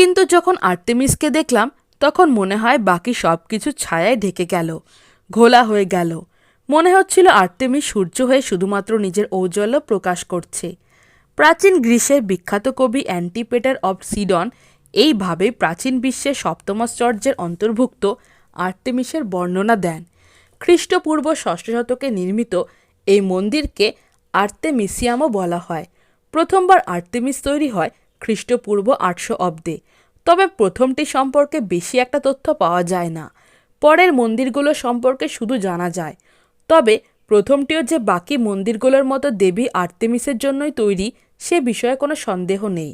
কিন্তু যখন আর্তেমিসকে দেখলাম, তখন মনে হয় বাকি সব কিছু ছায়ায় ঢেকে গেল, ঘোলা হয়ে গেল। মনে হচ্ছিল আর্তেমিস সূর্য হয়ে শুধুমাত্র নিজের ঔজ্জ্বল্য প্রকাশ করছে। প্রাচীন গ্রীসের বিখ্যাত কবি অ্যান্টিপেটার অব সিডন এইভাবেই প্রাচীন বিশ্বের সপ্তমাশ্চর্যের অন্তর্ভুক্ত আর্তেমিসের বর্ণনা দেন। খ্রিস্টপূর্ব ষষ্ঠ শতকে নির্মিত এই মন্দিরকে আর্তেমিসিয়ামও বলা হয়। প্রথমবার আর্তেমিস তৈরি হয় খ্রিস্টপূর্ব আটশো অব্দে। তবে প্রথমটি সম্পর্কে বেশি একটা তথ্য পাওয়া যায় না। পরের মন্দিরগুলো সম্পর্কে শুধু জানা যায়। তবে প্রথমটিও যে বাকি মন্দিরগুলোর মতো দেবী আর্তেমিসের জন্যই তৈরি, সে বিষয়ে কোনো সন্দেহ নেই।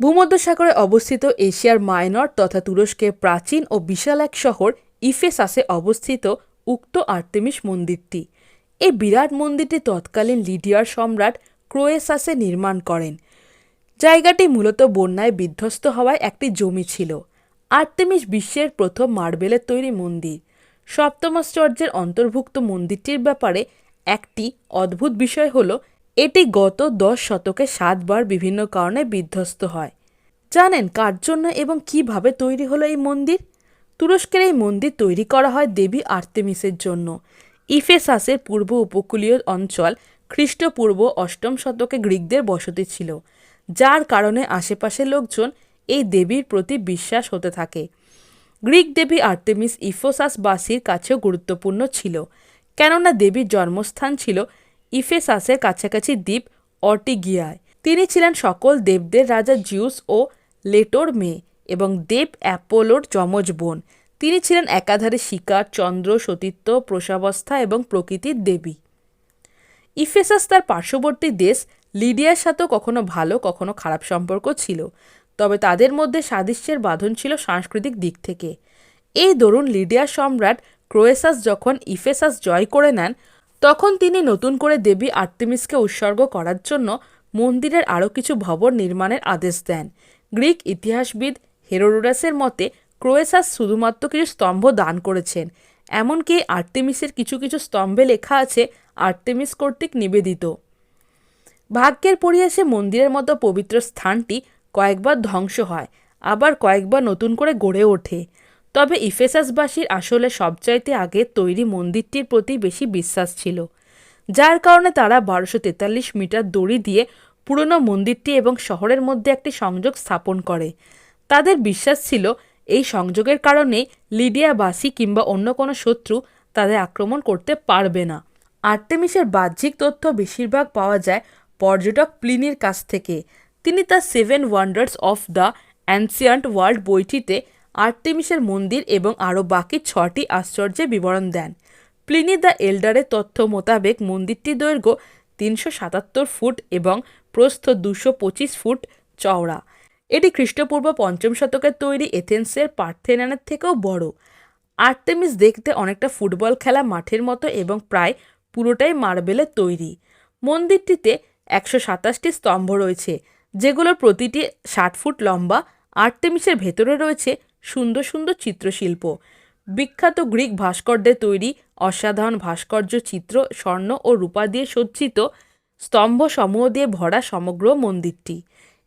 ভূমধ্যসাগরে অবস্থিত এশিয়ার মাইনর তথা তুরস্কের প্রাচীন ও বিশাল এক শহর ইফেসাসে অবস্থিত উক্ত আর্তেমিস মন্দিরটি। এই বিরাট মন্দিরটি তৎকালীন লিডিয়ার সম্রাট ক্রোয়েসাসে নির্মাণ করেন। জায়গাটি মূলত বন্যায় বিধ্বস্ত হওয়ায় একটি জমি ছিল। আর্তেমিস বিশ্বের প্রথম মার্বেলের তৈরি মন্দির। সপ্তমাশ্চর্যের অন্তর্ভুক্ত মন্দিরটির ব্যাপারে একটি অদ্ভুত বিষয় হলো, এটি গত দশ শতকে সাতবার বিভিন্ন কারণে বিধ্বস্ত হয়। জানেন কার জন্য এবং কীভাবে তৈরি হলো এই মন্দির? তুরস্কের এই মন্দির তৈরি করা হয় দেবী আর্তেমিসের জন্য। ইফেসাসের পূর্ব উপকূলীয় অঞ্চল খ্রিস্টপূর্ব অষ্টম শতকে গ্রিকদের বসতি ছিল। যার কারণে আশেপাশের লোকজন এই দেবীর প্রতি বিশ্বাস হতে থাকে। গ্রিক দেবী আর্তেমিস ইফোসাসবাসীর কাছেও গুরুত্বপূর্ণ ছিল, কেননা দেবীর জন্মস্থান ছিল ইফেসাসের কাছাকাছি দ্বীপ অর্টিগিয়ায়। তিনি ছিলেন সকল দেবদের রাজা জিউস ও লেটোর মেয়ে এবং দেব অ্যাপোলোর যমজ বোন। তিনি ছিলেন একাধারে শিকার, চন্দ্র সতীত্ব প্রসাবস্থা এবং প্রকৃতির দেবী। ইফেসাস তার পার্শ্ববর্তী দেশ লিডিয়ার সাথেও কখনো ভালো, কখনো খারাপ সম্পর্ক ছিল। তবে তাদের মধ্যে সাদৃশ্যের বাঁধন ছিল সাংস্কৃতিক দিক থেকে। এই দরুন লিডিয়ার সম্রাট ক্রোয়েসাস যখন ইফেসাস জয় করে নেন, তখন তিনি নতুন করে দেবী আর্তেমিসকে উৎসর্গ করার জন্য মন্দিরের আরও কিছু ভবন নির্মাণের আদেশ দেন। গ্রিক ইতিহাসবিদ হেরোডোরাসের মতে ক্রোয়েসাস শুধুমাত্র কিছু স্তম্ভ দান করেছেন, এমনকি আর্তেমিসের কিছু কিছু স্তম্ভে লেখা আছে আর্তেমিস কর্তৃক নিবেদিত। ভাগ্যের পরিহাসে মন্দিরের মতো পবিত্র স্থানটি কয়েকবার ধ্বংস হয়, আবার কয়েকবার নতুন করে গড়ে ওঠে। তবে ইফেসাসবাসীর আসলে সবচাইতে আগে তৈরি মন্দিরটির প্রতি বেশি বিশ্বাস ছিল, যার কারণে তারা বারোশো তেতাল্লিশ মিটার দড়ি দিয়ে পুরনো মন্দিরটি এবং শহরের মধ্যে একটি সংযোগ স্থাপন করে। তাদের বিশ্বাস ছিল এই সংযোগের কারণে লিডিয়াবাসী কিংবা অন্য কোনো শত্রু তাদের আক্রমণ করতে পারবে না। আর্টেমিসের বাহ্যিক তথ্য বেশিরভাগ পাওয়া যায় পর্যটক প্লিনির কাছ থেকে। তিনি তার seven wonders of the ancient world বইটিতে আর্টেমিসের মন্দির এবং আরও বাকি ছটি আশ্চর্যের বিবরণ দেন। প্লিনি দ্য এল্ডারের তথ্য মোতাবেক মন্দিরটি দৈর্ঘ্য তিনশো সাতাত্তর ফুট এবং প্রস্থ দুশো পঁচিশ ফুট চওড়া। এটি খ্রিস্টপূর্ব পঞ্চম শতকের তৈরি এথেন্সের পার্থেনানের থেকেও বড়। আর্টেমিস দেখতে অনেকটা ফুটবল খেলা মাঠের মতো এবং প্রায় পুরোটাই মার্বেলের তৈরি। মন্দিরটিতে একশো সাতাশটি স্তম্ভ রয়েছে, যেগুলোর প্রতিটি ষাট ফুট লম্বা, আর্তেমিসের ভেতরে রয়েছে সুন্দর সুন্দর চিত্রশিল্প। বিখ্যাত গ্রিক ভাস্করদের তৈরি অসাধারণ ভাস্কর্য চিত্র, স্বর্ণ ও রূপা দিয়ে সজ্জিত স্তম্ভ সমূহ দিয়ে ভরা সমগ্র মন্দিরটি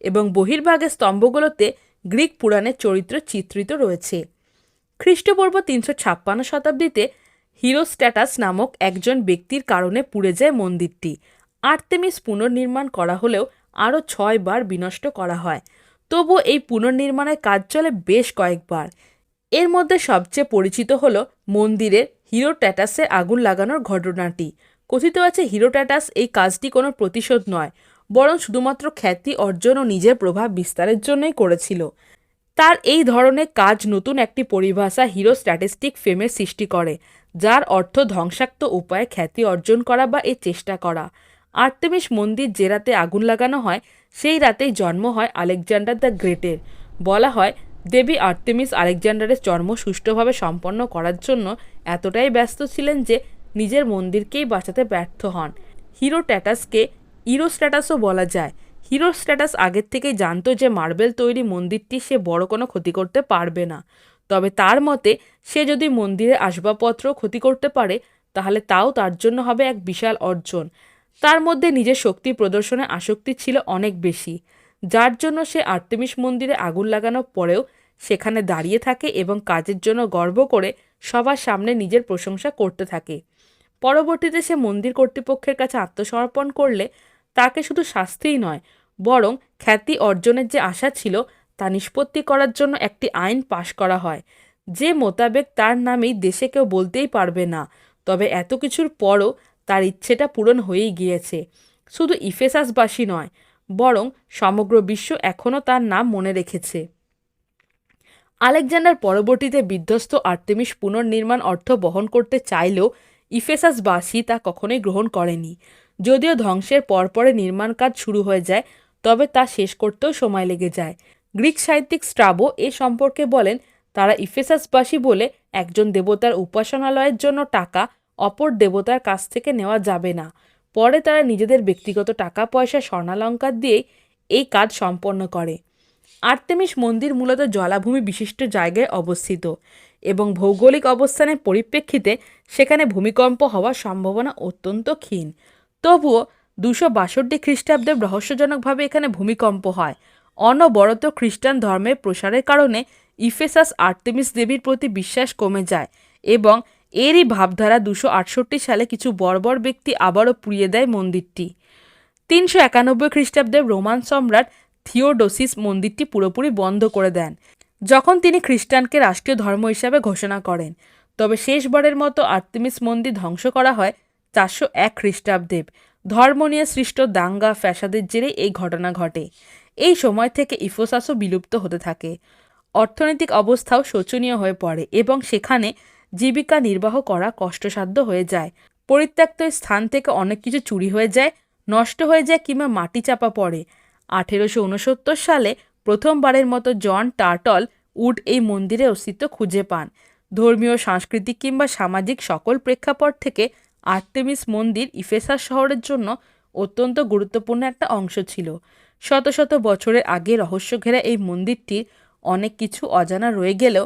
এবং বহির্ভাগের স্তম্ভগুলোতে গ্রিক পুরাণের চরিত্র চিত্রিত রয়েছে। খ্রিস্টপূর্ব তিনশো ছাপ্পান্ন শতাব্দীতে হিরোস্ট্যাটাস নামক একজন ব্যক্তির কারণে পুড়ে যায় মন্দিরটি। আর্তেমিস পুনর্নির্মাণ করা হলেও আরও ছয়বার বিনষ্ট করা হয়। তবু এই পুনর্নির্মাণের কাজ চলে বেশ কয়েকবার। এর মধ্যে সবচেয়ে পরিচিত হল মন্দিরের হিরো ট্যাটাসে আগুন লাগানোর ঘটনাটি। কথিত আছে হিরো ট্যাটাস এই কাজটি কোনো প্রতিশোধ নয়, বরং শুধুমাত্র খ্যাতি অর্জন ও নিজের প্রভাব বিস্তারের জন্যই করেছিল। তার এই ধরনের কাজ নতুন একটি পরিভাষা হিরো স্ট্যাটিস্টিক ফেমের সৃষ্টি করে, যার অর্থ ধ্বংসাত্মক উপায়ে খ্যাতি অর্জন করা বা এর চেষ্টা করা। আর্তেমিস মন্দির যে রাতে আগুন লাগানো হয়, সেই রাতেই জন্ম হয় আলেকজান্ডার দ্য গ্রেটের। বলা হয়, দেবী আর্তেমিস আলেকজান্ডারের জন্ম সুষ্ঠুভাবে সম্পন্ন করার জন্য এতটাই ব্যস্ত ছিলেন যে নিজের মন্দিরকেই বাঁচাতে ব্যর্থ হন। হিরো ট্যাটাসকে ইরো স্ট্যাটাসও বলা যায়। হিরো স্ট্যাটাস আগের থেকেই জানতো যে মার্বেল তৈরি মন্দিরটি সে বড় কোনো ক্ষতি করতে পারবে না। তবে তার মতে, সে যদি মন্দিরের আসবাবপত্র ক্ষতি করতে পারে, তাহলে তাও তার জন্য হবে এক বিশাল অর্জন। তার মধ্যে নিজের শক্তি প্রদর্শনে আসক্তি ছিল অনেক বেশি, যার জন্য সে আর্তেমিস মন্দিরে আগুন লাগানোর পরেও সেখানে দাঁড়িয়ে থাকে এবং কাজের জন্য গর্ব করে সবার সামনে নিজের প্রশংসা করতে থাকে। পরবর্তীতে সে মন্দির কর্তৃপক্ষের কাছে আত্মসমর্পণ করলে তাকে শুধু শাস্তিই নয়, বরং খ্যাতি অর্জনের যে আশা ছিল তা নিষ্পত্তি করার জন্য একটি আইন পাশ করা হয়, যে মোতাবেক তার নামেই দেশে কেউ বলতেই পারবে না। তবে এত কিছুর পরও তার ইচ্ছেটা পূরণ হয়েই গিয়েছে। শুধু ইফেসাসবাসী নয়, বরং সমগ্র বিশ্ব এখনও তার নাম মনে রেখেছে। আলেকজান্ডার পরবর্তীতে বিধ্বস্ত আর্তেমিস পুনর্নির্মাণ অর্থ বহন করতে চাইলেও ইফেসাসবাসী তা কখনোই গ্রহণ করেনি। যদিও ধ্বংসের পরপরে নির্মাণ কাজ শুরু হয়ে যায়, তবে তা শেষ করতেও সময় লেগে যায়। গ্রিক সাহিত্যিক স্ট্রাবো এ সম্পর্কে বলেন, তারা ইফেসাসবাসী বলে একজন দেবতার উপাসনালয়ের জন্য টাকা অপর দেবতার কাছ থেকে নেওয়া যাবে না। পরে তারা নিজেদের ব্যক্তিগত টাকা, পয়সা, স্বর্ণালঙ্কার দিয়েই এই কাজ সম্পন্ন করে। আর্তেমিস মন্দির মূলত জলাভূমি বিশিষ্ট জায়গায় অবস্থিত এবং ভৌগোলিক অবস্থানের পরিপ্রেক্ষিতে সেখানে ভূমিকম্প হওয়ার সম্ভাবনা অত্যন্ত ক্ষীণ। তবুও দুশো বাষট্টি খ্রিস্টাব্দে রহস্যজনকভাবে এখানে ভূমিকম্প হয়। অনবরত খ্রিস্টান ধর্মের প্রসারের কারণে ইফেসাস আর্তেমিস দেবীর প্রতি বিশ্বাস কমে যায় এবং এরই ভাবধারা দুশো আটষট্টি সালে কিছু বর্বর ব্যক্তি আবারও পুড়িয়ে দেয় মন্দিরটি। তিনশো একানব্বই খ্রিস্টাব্দে রোমান সম্রাট থিওডোসিস মন্দিরটি পুরোপুরি বন্ধ করে দেন, যখন তিনি খ্রিস্টানকে রাষ্ট্রীয় ধর্ম হিসাবে ঘোষণা করেন। তবে শেষবারের মতো আর্তেমিস মন্দির ধ্বংস করা হয় চারশো এক খ্রিস্টাব্দে। ধর্ম নিয়ে সৃষ্ট দাঙ্গা, ফ্যাসাদের জেরে এই ঘটনা ঘটে। এই সময় থেকে ইফোসাসও বিলুপ্ত হতে থাকে। অর্থনৈতিক অবস্থাও শোচনীয় হয়ে পড়ে এবং সেখানে জীবিকা নির্বাহ করা কষ্টসাধ্য হয়ে যায়। পরিত্যক্ত স্থান থেকে অনেক কিছু চুরি হয়ে যায়, নষ্ট হয়ে যায় কিংবা মাটি চাপা পড়ে। আঠেরোশো উনসত্তর সালে প্রথমবারের মতো জন টার্টল উড এই মন্দিরের অস্তিত্ব খুঁজে পান। ধর্মীয়, সাংস্কৃতিক কিংবা সামাজিক সকল প্রেক্ষাপট থেকে আর্তেমিস মন্দির ইফেসাস শহরের জন্য অত্যন্ত গুরুত্বপূর্ণ একটা অংশ ছিল। শত শত বছরের আগে রহস্য ঘেরা এই মন্দিরটির অনেক কিছু অজানা রয়ে গেলেও